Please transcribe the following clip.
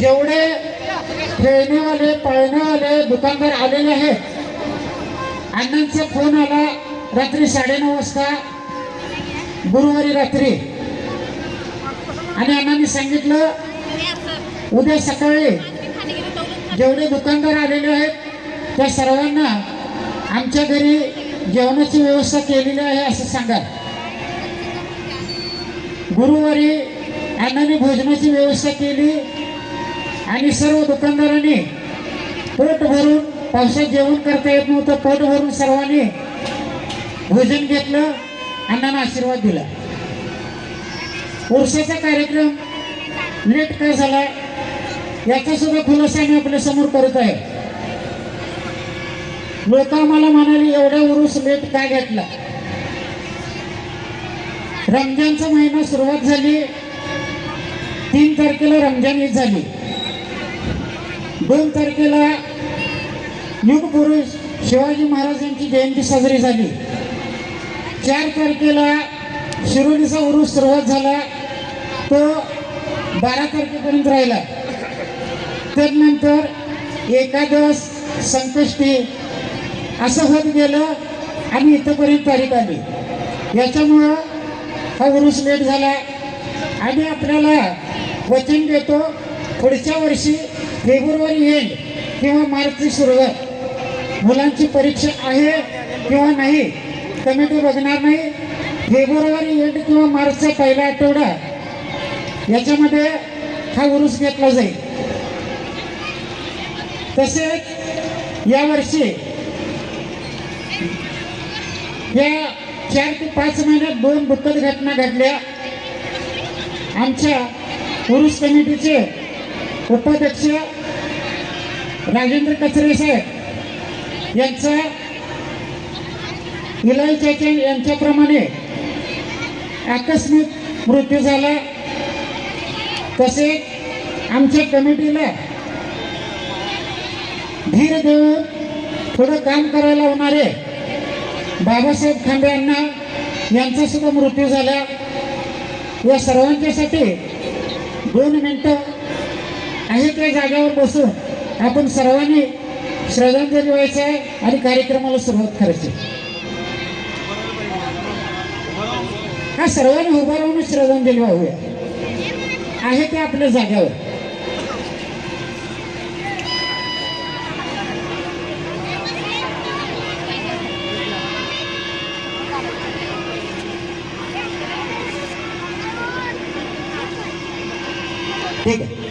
जेवढे खेळणेवाले पाळणेवाले दुकानदार आलेले आहेत अण्णांचा फोन आला रात्री साडेनऊ वाजता गुरुवारी रात्री. आणि अण्णांनी सांगितलं उद्या सकाळी जेवढे दुकानदार आलेले आहेत त्या सर्वांना आमच्या घरी जेवणाची व्यवस्था केलेली आहे असं सांगा. गुरुवारी अण्णांनी भोजनाची व्यवस्था केली आणि सर्व दुकानदारांनी पोट भरून पावसात जेवण करता येत नव्हतं. पोट भरून सर्वांनी भोजन घेतलं अण्णांना आशीर्वाद दिला. उरसाचा कार्यक्रम लेट काय झाला याचा सुद्धा खुलासा मी आपल्यासमोर करत आहे. लोक आम्हाला म्हणाले एवढा उरूस लेट काय घेतला? रमजानचा महिना सुरुवात झाली. तीन तारखेला रमजान ईद झाली. दोन तारखेला युग पुरुष शिवाजी महाराज यांची जयंती साजरी झाली. चार तारखेला शिरोलीचा उरूस सुरुवात झाला. तो बारा तारखेपर्यंत राहिला. त्यानंतर एकादश संकष्टी असं होत गेलं आणि इथंपर्यंत तारीख आली. याच्यामुळं हा उरूस लेट झाला. आणि आपल्याला वचन देतो. पुढच्या वर्षी फेब्रुवारी एंड किंवा मार्चची सुरुवात. मुलांची परीक्षा आहे किंवा नाही कमिटी बघणार नाही. फेब्रुवारी एंड किंवा मार्चचा पहिला आठवडा. याच्यामध्ये हा उरूस घेतला जाईल. तसेच यावर्षी या चार ते पाच महिन्यात दोन दुःखद घटना घडल्या. आमच्या पुरुष कमिटीचे उपाध्यक्ष राजेंद्र कचरे साहेब यांचा इलाई चाचा यांच्याप्रमाणे आकस्मिक मृत्यू झाला. तसेच आमच्या कमिटीला धीर देऊन थोडं काम करायला होणारे बाबासाहेब खांबे यांना यांचा सुद्धा मृत्यू झाला. या सर्वांच्यासाठी दोन मिनटं आहे त्या जागेवर बसून आपण सर्वांनी श्रद्धांजली व्हायचं आहे आणि कार्यक्रमाला सुरुवात करायची. हा सर्वांनी उभा राहून श्रद्धांजली वाहूया. आहे ते आपल्या जाग्यावर ठीक आहे.